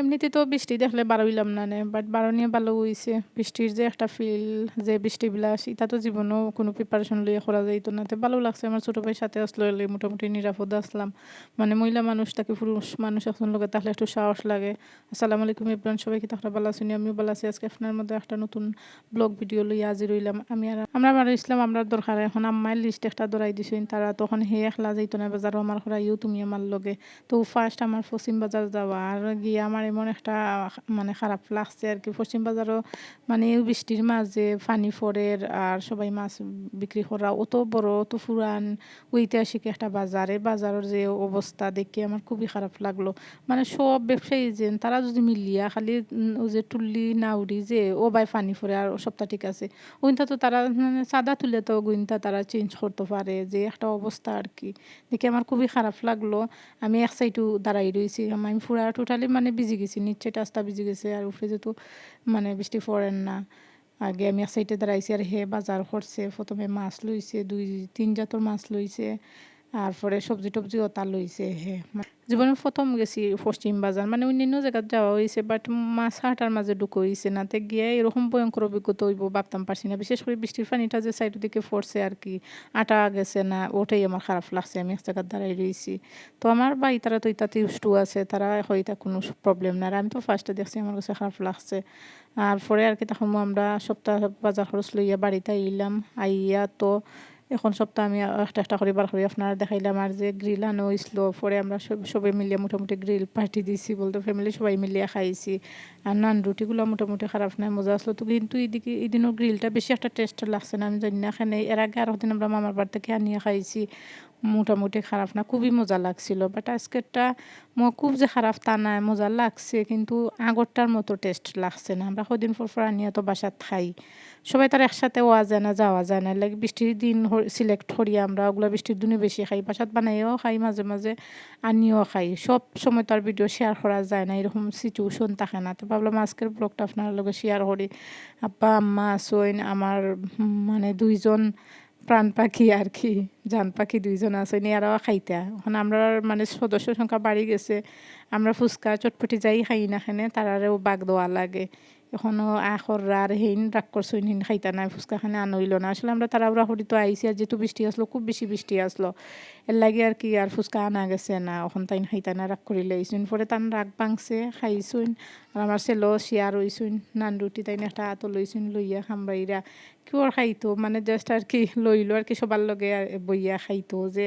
এমনিতে তো বৃষ্টি দেখলে বারোইলাম না নে বাট বারো নিয়ে ভালো হয়েছে বৃষ্টির যে একটা ফিল যে বৃষ্টি বিলাস এটা তো জীবনেও কোনো প্রিপারেশন লইয়া করা যাইতো না। তো ভালো লাগছে, আমার ছোটো ভাইয়ের সাথে আসলো, এলে মোটামুটি নিরাপদ আসলাম। মানে মহিলা মানুষ তাকে পুরুষ মানুষ এখন লোকে তাহলে একটু সাহস লাগে। আসসালামু আলাইকুম ইব্রান সবাইকে তাহলে ভালো আছি আমিও ভালো আছি। আজকে আপনার মধ্যে একটা নতুন ব্লগ ভিডিও লইয়া আজি রইলাম আমি আর আমরা বার ইসলাম, আমরা দরকার। এখন আম্মাই লিস্ট একটা দরাই দিছেন তারা তখন হে একলা যাইতো না, বাজারও আমার ইউ তুমি আমার লগে। তো ফার্স্ট আমার পশ্চিম বাজার যাওয়া, আর গিয়ে আমার এমন একটা মানে খারাপ লাগছে আর কি পশ্চিম বাজারও মানে বৃষ্টির মাঝে পানি ফোরের আর সবাই মাছ বিক্রি করা অত বড় অত ফুরান ঐতিহাসিক একটা বাজার। বাজারের যে অবস্থা দেখে আমার খুবই খারাপ লাগল। মানে সব ব্যবসায়ী যে, তারা যদি মিলিয়া খালি যে টুল্লি নাউরি যে, ও বাই পানি ফোরে আর সবটা ঠিক আছে। ওইটা তো তারা মানে সাদা তুলে তো গুইনটা তারা চেঞ্জ করতে পারে যে একটা অবস্থা আর কি দেখে আমার খুবই খারাপ লাগল। আমি এক সাইডও দাঁড়াই রয়েছি। আমি ফুরা টোটালি মানে ভিজে গেছি, নিচে টাস্তা ভিজে গেছে আর উপরে যেহেতু মানে বৃষ্টি পড়েন না, আগে আমি সাইডে দাঁড়াইছি আর হে বাজার করছে, প্রথমে মাছ লইছে, দুই, তিন জাতর মাছ লইছে আর পরে সবজি টবজিও ওতা লইছে, হে জীবনে প্রথম গেছি পশ্চিম বাজার মানে অন্যান্য জায়গায় যাওয়া হয়েছে বাট মাছ হাটার মাঝে ঢুকো হয়েছে না। তে গিয়ে এরকম ভয়ঙ্কর অভিজ্ঞতা হইব, ভাবতাম পারছি না। বিশেষ করে বৃষ্টির পানিটা যে সাইড দিকে পড়ছে আর কি, আটা গেছে না, ওটাই আমার খারাপ লাগছে। আমি এক জায়গায় দাঁড়াই রয়েছি তো আমার ভাই, তারা তো ইতাতে উষ্টু আছে, তারা হয়তো কোনো প্রবলেম না। আর আমি তো ফার্স্টে দেখছি আমার কাছে খারাপ লাগছে। আর পরে আর কি, তখন আমরা সপ্তাহ বাজার খরচ লইয়া বাড়িতে আইলাম। আইয়া তো এখন সপ্তাহ আমি একটা একটা করে বার করে আপনারা দেখাইলাম আর যে গ্রিল আনো হয়েছিল পরে আমরা সবাই মিলিয়ে মোটামুটি গ্রিল পার্টি দিছি বলতো ফ্যামিলি সবাই মিলিয়ে খাইছি। আর নান রুটিগুলো মোটামুটি খারাপ নাই, মজা আসলো। তো কিন্তু এদিকে, এদিনও গ্রিলটা বেশি একটা টেস্ট লাগছে না, আমি জানি না, এখানে এর আগে আরও দিন আমরা মামার বাড়ি থেকে আনিয়ে খাইছি। মোটামুটি খারাপ না, খুবই মজা লাগছিল। বাট আজকেরটা খুব যে খারাপ তা না, মজা লাগছে কিন্তু আগরটার মতো টেস্ট লাগছে না। আমরা কদিন পর পর আনিয়ে তো বাসাত খাই। সবাই তার একসাথে ওয়া যায় না যাওয়া যায় না লাইক বৃষ্টির দিন সিলেক্ট করি আমরা, ওগুলো বৃষ্টির দিনে বেশি খাই। বাসাত বানাইও খাই, মাঝে মাঝে আনিও খাই। সব সময় তার ভিডিও শেয়ার করা যায় না, এরকম সিচুয়েশন থাকে না। তো ভাবলাম আজকের ব্লগটা আপনার লগে শেয়ার করি। আব্বা আম্মা সইন আমার মানে দুইজন প্রাণ পাখি আর কি, জান পাখি দুইজন আছে নিয়ারাও খাইতা। এখন আমরা মানে সদস্য সংখ্যা বাড়ি গেছে, আমরা ফুচকা চটপটি যাই খাই না খানে তারারেও বাগ দেওয়া লাগে। এখনও আখর আর হেইন রাগ করছ হিন খাইতা নাই, ফুচকা খানে আনইল না। আসলে আমরা তারা হরি তো আইসি আর যেহেতু বৃষ্টি আসলো, খুব বেশি বৃষ্টি আসলো। এর লাগে আর কি, আর ফুচকা আনা গেছে না, এখন তাই খাইতা না, রাগ করিলে আইসুন পরে তান রাগ ভাঙছে খাইছুন আর আমার ছেলেও শিয়ার হইছুন নান রুটি তাই একটা আতো লইছুন লইয়া খামবাইরা কিওর খাইতো মানে জাস্ট আর কি লইলো, আর কি সবার লগে বইয়া খাইতো যে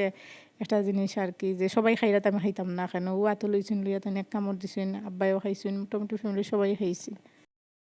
একটা জিনিস আর কি, যে সবাই খাইরা আমি খাইতাম না কেন। ও আতো লইছুন লইয়া তাই এক কামড় দিছুন আব্বাইও খাইছুন মোটামুটি ফ্যামিলি সবাই খাইছি।